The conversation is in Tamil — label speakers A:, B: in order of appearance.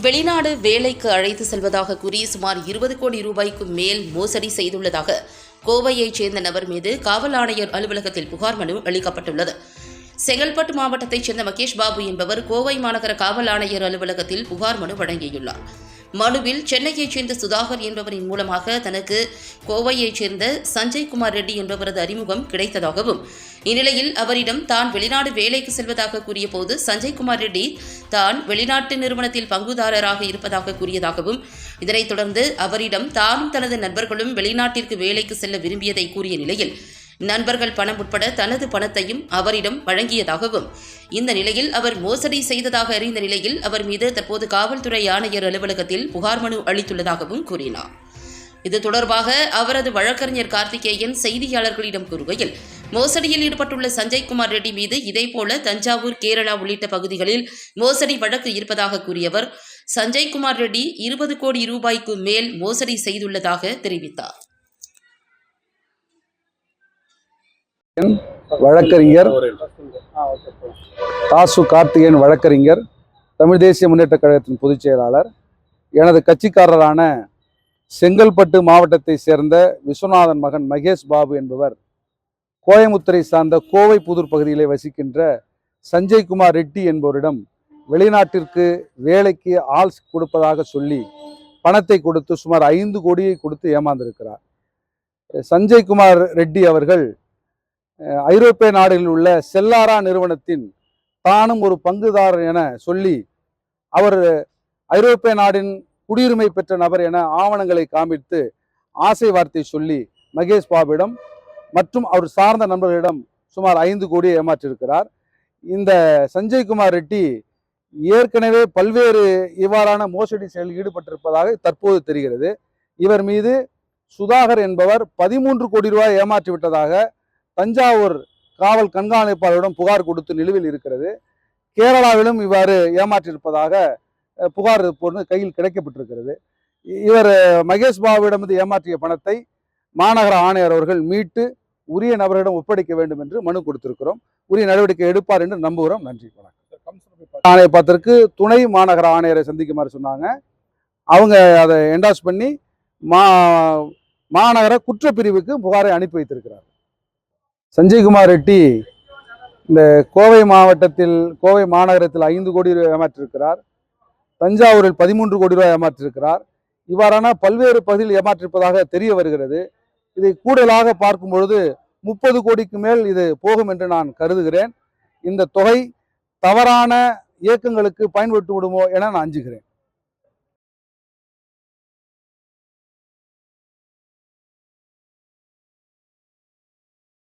A: வெளிநாடு வேலைக்கு அழைத்து செல்வதாக கூறி சுமார் இருபது கோடி ரூபாய்க்கு மேல் மோசடி செய்துள்ளதாக கோவையைச் சேர்ந்த நபர் மீது காவல் ஆணையர் அலுவலகத்தில் புகார் மனு அளிக்கப்பட்டுள்ளது. செங்கல்பட்டு மாவட்டத்தைச் சேர்ந்த மகேஷ் பாபு என்பவர் கோவை மாநகர காவல் ஆணையர் அலுவலகத்தில் புகார் மனு வழங்கியுள்ளார். மனுவில் சென்னையைச் சேர்ந்த சுதாகர் என்பவரின் மூலமாக தனக்கு கோவையைச் சேர்ந்த சஞ்சய் குமார் ரெட்டி என்பவரது அறிமுகம் கிடைத்ததாகவும் இந்நிலையில் அவரிடம் தான் வெளிநாடு வேலைக்கு செல்வதாக கூறியபோது சஞ்சய் குமார் ரெட்டி தான் வெளிநாட்டு நிறுவனத்தில் பங்குதாரராக இருப்பதாக கூறியதாகவும் இதனைத் தொடர்ந்து அவரிடம் தானும் தனது நண்பர்களும் வெளிநாட்டிற்கு வேலைக்கு செல்ல விரும்பியதை கூறிய நிலையில் நண்பர்கள் பணம் உட்பட தனது பணத்தையும் அவரிடம் வழங்கியதாகவும் இந்த நிலையில் அவர் மோசடி செய்ததாக அறிந்த நிலையில் அவர் மீது தற்போது காவல்துறை ஆணையர் அலுவலகத்தில் புகார் மனு அளித்துள்ளதாகவும் கூறினார். இது தொடர்பாக அவரது வழக்கறிஞர் கார்த்திகேயன் செய்தியாளர்களிடம் கூறுகையில் மோசடியில் ஈடுபட்டுள்ள சஞ்சய் குமார் ரெட்டி மீது இதேபோல தஞ்சாவூர் கேரளா உள்ளிட்ட பகுதிகளில் மோசடி வழக்கு இருப்பதாக கூறியவர் சஞ்சய் குமார் ரெட்டி இருபது கோடி ரூபாய்க்கு மேல் மோசடி செய்துள்ளதாக தெரிவித்தார்.
B: வழக்கறிஞர் தாசு கார்த்திகேயன் வழக்கறிஞர் தமிழ் தேசிய முன்னேற்ற கழகத்தின் பொதுச் செயலாளர் எனது கட்சிக்காரரான செங்கல்பட்டு மாவட்டத்தை சேர்ந்த விஸ்வநாதன் மகன் மகேஷ் பாபு என்பவர் கோயமுத்தரை சார்ந்த கோவை புதூர் பகுதியிலே வசிக்கின்ற சஞ்சய் குமார் ரெட்டி என்பவரிடம் வெளிநாட்டிற்கு வேலைக்கு ஆள் கொடுப்பதாக சொல்லி பணத்தை கொடுத்து சுமார் ஐந்து கோடியை கொடுத்து ஏமாந்திருக்கிறார். சஞ்சய் குமார் ரெட்டி அவர்கள் ஐரோப்பிய நாடுகளில் உள்ள செல்லாரா நிறுவனத்தின் தானும் ஒரு பங்குதாரர் என சொல்லி அவர் ஐரோப்பிய நாடின் குடியுரிமை பெற்ற நபர் என ஆவணங்களை காமித்து ஆசை வார்த்தை சொல்லி மகேஷ் பாபிடம் மற்றும் அவர் சார்ந்த நண்பர்களிடம் சுமார் ஐந்து கோடியை ஏமாற்றியிருக்கிறார். இந்த சஞ்சய் குமார் ரெட்டி ஏற்கனவே பல்வேறு இவ்வாறான மோசடி செயலில் ஈடுபட்டிருப்பதாக தற்போது தெரிகிறது. இவர் மீது சுதாகர் என்பவர் பதிமூன்று கோடி ரூபாய் ஏமாற்றி விட்டதாக தஞ்சாவூர் காவல் கண்காணிப்பாளரிடம் புகார் கொடுத்து நிலுவையில் இருக்கிறது. கேரளாவிலும் இவ்வாறு ஏமாற்றியிருப்பதாக புகார் பொருள் கையில் கிடைக்கப்பட்டிருக்கிறது. இவர் மகேஷ் பாபுவிடமிருந்து ஏமாற்றிய பணத்தை மாநகர ஆணையர் அவர்கள் மீட்டு உரிய நபர்களிடம் ஒப்படைக்க வேண்டும் என்று மனு கொடுத்திருக்கிறோம். உரிய நடவடிக்கை எடுப்பார் என்று நம்புகிறோம். நன்றி. வணக்கம். ஆணையப்பத்திற்கு துணை மாநகர ஆணையரை சந்திக்குமாறு சொன்னாங்க. அவங்க அதை என்டாஸ் பண்ணி மா மாநகர குற்றப்பிரிவுக்கு புகாரை அனுப்பி வைத்திருக்கிறார் சஞ்சய்குமார் ரெட்டி இந்த கோவை மாவட்டத்தில் கோவை மாநகரத்தில் ஐந்து கோடி ரூபாய் ஏமாற்றிருக்கிறார் தஞ்சாவூரில் பதிமூன்று கோடி ரூபாய் ஏமாற்றிருக்கிறார் இவ்வாறான பல்வேறு பகுதியில் ஏமாற்றிருப்பதாக தெரிய வருகிறது. இதை கூடுதலாக பார்க்கும் பொழுது முப்பது கோடிக்கு மேல் இது போகும் என்று நான் கருதுகிறேன். இந்த தொகை தவறான இயக்கங்களுக்கு பயன்பட்டு விடுமோ என நான் அஞ்சுகிறேன்.